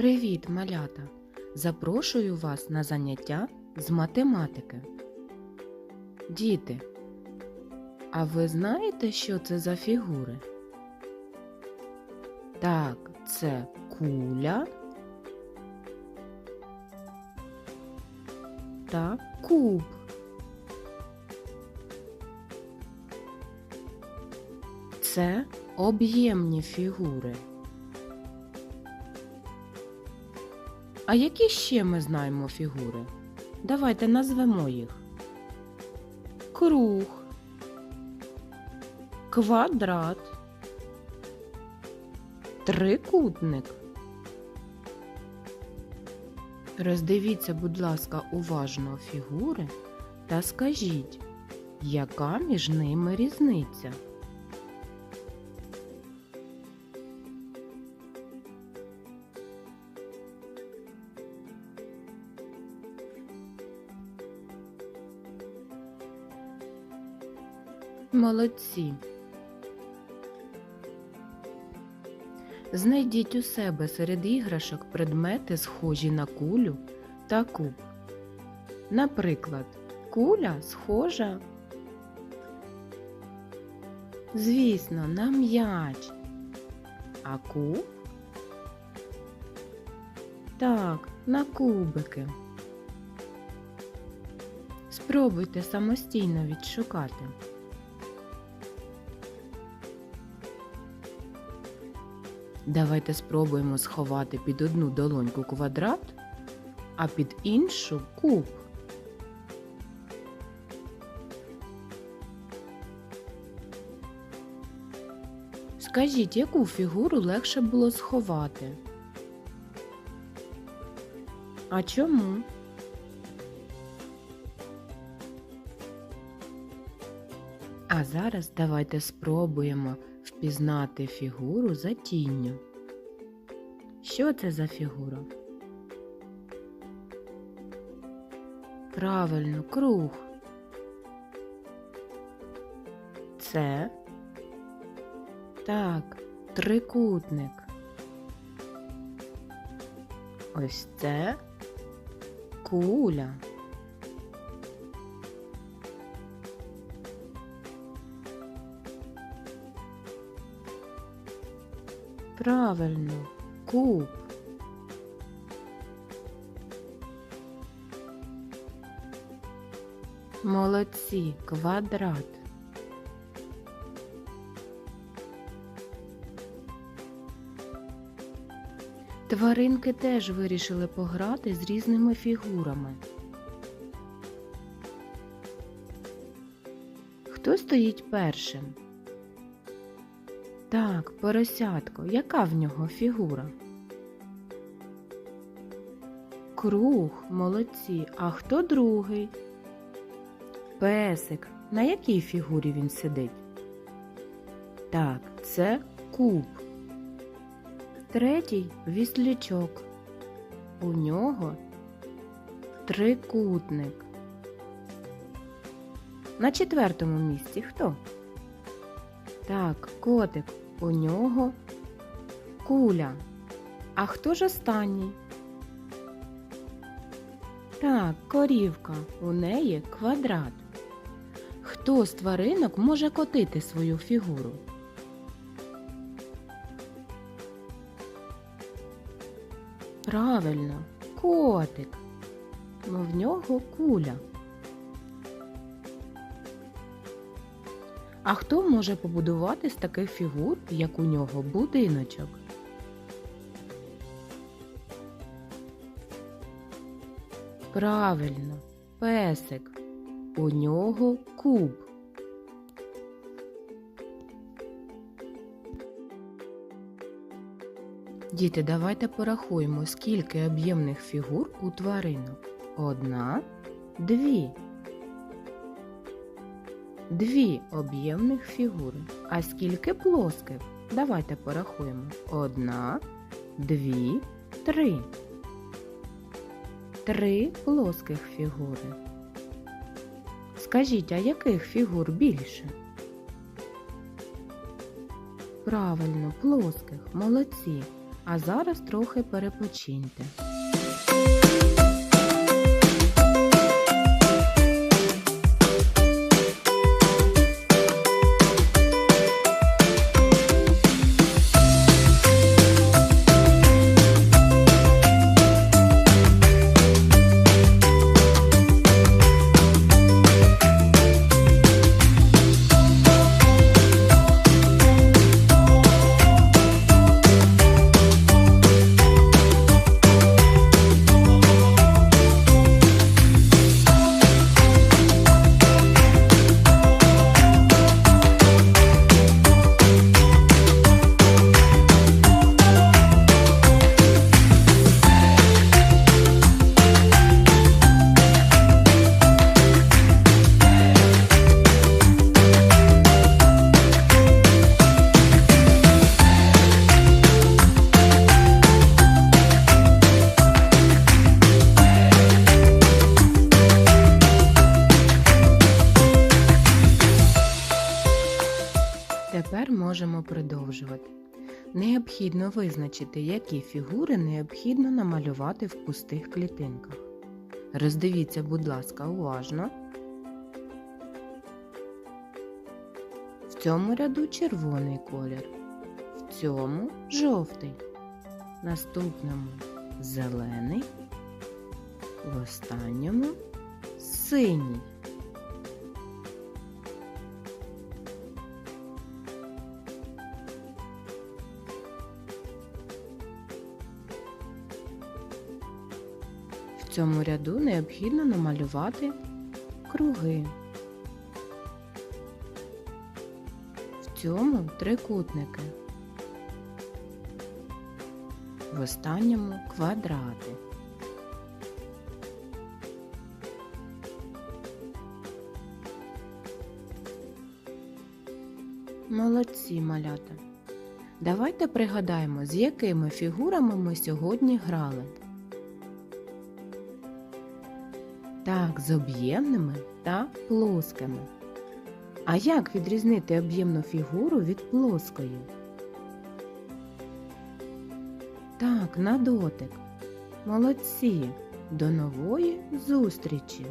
Привіт, малята! Запрошую вас на заняття з математики. Діти, а ви знаєте, що це за фігури? Так, це куля та куб. Це об'ємні фігури. А які ще ми знаємо фігури? Давайте назвемо їх. Круг, квадрат, трикутник. Роздивіться, будь ласка, уважно фігури та скажіть, яка між ними різниця? Молодці. Знайдіть у себе серед іграшок предмети, схожі на кулю та куб. Наприклад, куля схожа, звісно, на м'яч, а куб так, на кубики. Спробуйте самостійно відшукати. Давайте спробуємо сховати під одну долоньку квадрат, а під іншу куб. Скажіть, яку фігуру легше було сховати? А чому? А зараз давайте спробуємо впізнати фігуру за тінню. Що це за фігура? Правильно, круг. Це так, трикутник. Ось це куля. Правильно, куб. Молодці, квадрат. Тваринки теж вирішили пограти з різними фігурами. Хто стоїть першим? Так, поросятко, яка в нього фігура? Круг, молодці. А хто другий? Песик. На якій фігурі він сидить? Так, це куб. Третій віслючок. У нього трикутник. На четвертому місці хто? Так, котик, у нього куля. А хто ж останній? Так, корівка, у неї квадрат. Хто з тваринок може котити свою фігуру? Правильно, котик. Бо в нього куля. А хто може побудувати з таких фігур, як у нього будиночок? Правильно, песик. У нього куб. Діти, давайте порахуємо, скільки об'ємних фігур у тваринок. Одна, дві. Дві об'ємних фігури. А скільки плоских? Давайте порахуємо. Одна, дві, три. Три плоских фігури. Скажіть, а яких фігур більше? Правильно, плоских, молодці. А зараз трохи перепочиньте. Можемо продовжувати. Необхідно визначити, які фігури необхідно намалювати в пустих клітинках. Роздивіться, будь ласка, уважно. В цьому ряду червоний колір, в цьому жовтий, наступному зелений, в останньому синій. В цьому ряду необхідно намалювати круги. В цьому трикутники. В останньому квадрати. Молодці малята. Давайте пригадаємо, з якими фігурами ми сьогодні грали. Так, з об'ємними та плоскими. А як відрізнити об'ємну фігуру від плоскої? Так, на дотик. Молодці. До нової зустрічі!